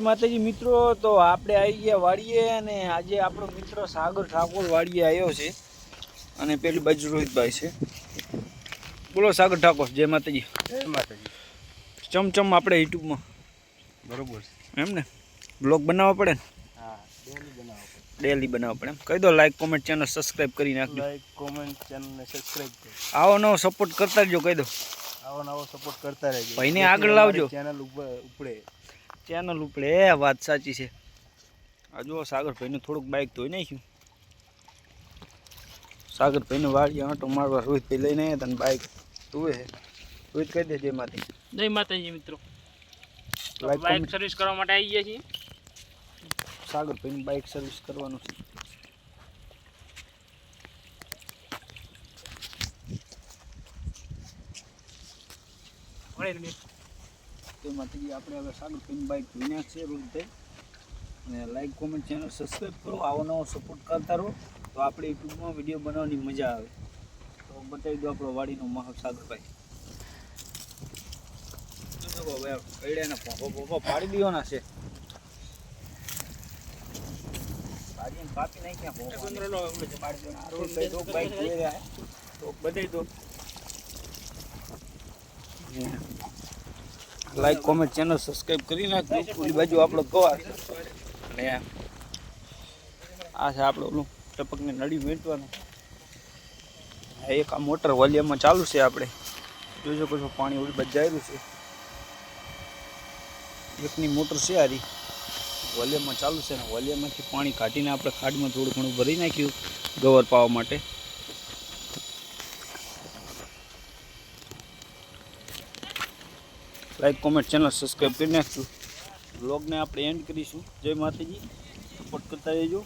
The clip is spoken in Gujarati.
માતાજી મિત્રો તો આપણે આવી ગયા વાડીએ અને આજે આપણો મિત્ર સાગર ઠાકોર વાડીએ આવ્યો છે. અને પેલી બાજુ રોહિતભાઈ છે. બોલો સાગર ઠાકોર જય માતાજી. જય માતાજી. ચમચમ આપણે યુટ્યુબમાં. બરોબર એમ ને? બ્લોગ બનાવવા પડે ને? હા ડેલી બનાવો ડેલી બનાવવા પડે એમ. કહી દો લાઈક કોમેન્ટ ચેનલ સબસ્ક્રાઈબ કરી નાખજો. લાઈક કોમેન્ટ ચેનલને સબસ્ક્રાઈબ કરો. આવો નવો સપોર્ટ કરતા રહેજો કહી દો. આવો નવો સપોર્ટ કરતા રહેજો. ભાઈને આગળ લાવજો. ચેનલ ઉપર ઉપડે. ચેનલ ઉપડે વાત સાચી છે. આ જુઓ સાગરભાઈને થોડુંક બાઇક ધોઈ નાખ્યું. સાગરભાઈને વાળી આંટો મારવા રોહિતભાઈ લઈને આવ્યા હતા બાઇક ધોવે છે. રોહિત કહી દે જય માતી જય માતાજી મિત્રો. બાઇક સર્વિસ કરવા માટે આવી ગયા છીએ. સાગરભાઈની બાઇક સર્વિસ કરવાનું છે. તો માતાજી આપણે હવે સાગર બાઇક ધોઈ છે રોહિતભાઈ અને લાઈક કોમેન્ટ ચેનલ સબસ્ક્રાઈબ કરો. આવો નવો સપોર્ટ કરતા રહો. તો આપણે યુટ્યુબમાં વીડિયો બનાવવાની મજા આવે. તો બતાવી દો આપણો વાડીનો માહોલ સાગરભાઈ હવે કઈડાના પોપો પોપો પાડી દેવાના છે. ભાજીને કાપી નાખ્યા. દેવાના. તો બાઈક જોઈ રહ્યા. તો બતાવી દો લાઈક કોમેન્ટ ચેનલ સબસ્ક્રાઈબ કરી નાખજો. ઓલી બાજુ આપણો ગવાર અને આ. છે આપણો ઓલું ટપકને નળી વેચવાનું એક આ મોટર વોલ્યુમમાં ચાલુ છે આપણે. જોઈ શકો પાણી ઓલી બાજુ જાયેલું છે. એકની મોટર છે આરી. વોલ્યુમમાં ચાલુ છે ને વોલ્યુમમાંથી પાણી કાઢીને આપણે ખાડમાં થોડું ઘણું ભરી નાખ્યું ગવર પાવા માટે. લાઈક કોમેન્ટ ચેનલ સબસ્ક્રાઈબ કરી નાખજો. બ્લોગને આપણે એન્ડ કરીશું. જય માતાજી. સપોર્ટ કરતા રહેજો.